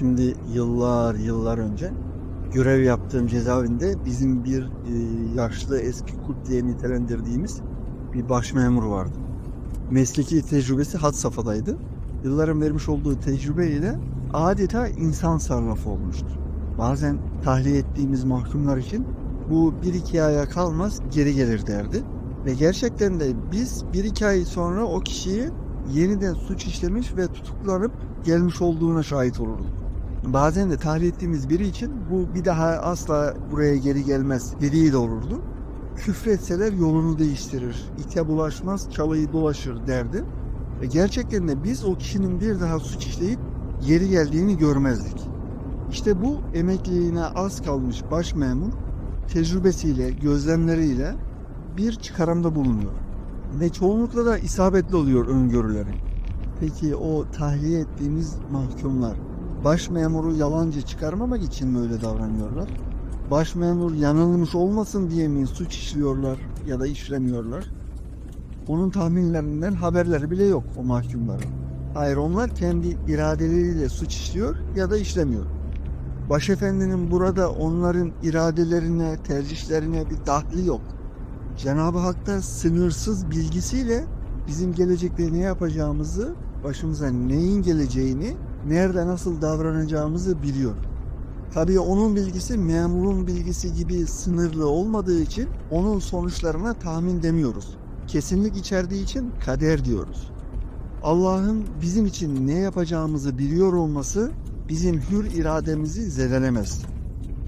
Şimdi yıllar yıllar önce görev yaptığım cezaevinde bizim bir e, yaşlı eski kurt diye nitelendirdiğimiz bir baş memur vardı. Mesleki tecrübesi had safhadaydı. Yılların vermiş olduğu tecrübeyle adeta insan sarrafı olmuştu. Bazen tahliye ettiğimiz mahkumlar için bu bir iki aya kalmaz geri gelir derdi. Ve gerçekten de biz bir iki ay sonra o kişiyi yeniden suç işlemiş ve tutuklanıp gelmiş olduğuna şahit olurduk. Bazen de tahliye ettiğimiz biri için bu bir daha asla buraya geri gelmez dediği de olurdu. Küfretseler yolunu değiştirir, ite bulaşmaz çalıyı dolaşır derdi. Ve gerçekten de biz o kişinin bir daha suç işleyip geri geldiğini görmezdik. İşte bu emekliliğine az kalmış baş memur tecrübesiyle, gözlemleriyle bir çıkarımda bulunuyor. Ve çoğunlukla da isabetli oluyor öngörüleri. Peki o tahliye ettiğimiz mahkumlar baş memuru yalancı çıkarmamak için mi öyle davranıyorlar? Baş memur yanılmış olmasın diye mi suç işliyorlar ya da işlemiyorlar? Onun tahminlerinden haberleri bile yok o mahkumların. Hayır onlar kendi iradeleriyle suç işliyor ya da işlemiyor. Başefendinin burada onların iradelerine, tercihlerine bir dahli yok. Cenab-ı Hak'ta sınırsız bilgisiyle bizim gelecekte ne yapacağımızı, başımıza neyin geleceğini, nerede nasıl davranacağımızı biliyor. Tabii onun bilgisi memurun bilgisi gibi sınırlı olmadığı için onun sonuçlarına tahmin demiyoruz. Kesinlik içerdiği için kader diyoruz. Allah'ın bizim için ne yapacağımızı biliyor olması bizim hür irademizi zedelemez.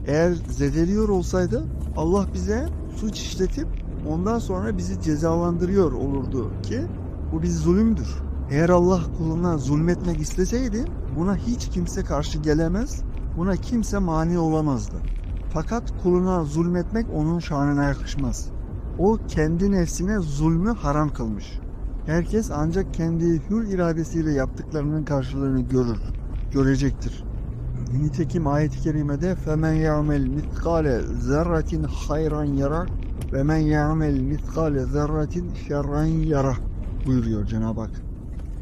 Eğer zedeliyor olsaydı Allah bize suç işletip ondan sonra bizi cezalandırıyor olurdu ki bu bir zulümdür. Eğer Allah kuluna zulmetmek isteseydi buna hiç kimse karşı gelemez, buna kimse mani olamazdı. Fakat kuluna zulmetmek onun şanına yakışmaz. O kendi nefsine zulmü haram kılmış. Herkes ancak kendi hür iradesiyle yaptıklarının karşılığını görür, görecektir. Nitekim ayet-i kerimede فَمَنْ يَعْمَلْ مِثْقَالَ ذَرَّةٍ خَيْرًا يَرَى وَمَنْ يَعْمَلْ مِثْقَالَ ذَرَّةٍ شَرًّا يَرَى buyuruyor Cenab-ı Hak.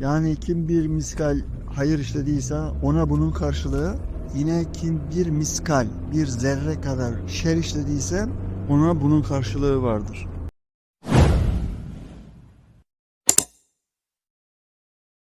Yani kim bir miskal hayır işlediyse ona bunun karşılığı yine kim bir miskal bir zerre kadar şer işlediyse ona bunun karşılığı vardır.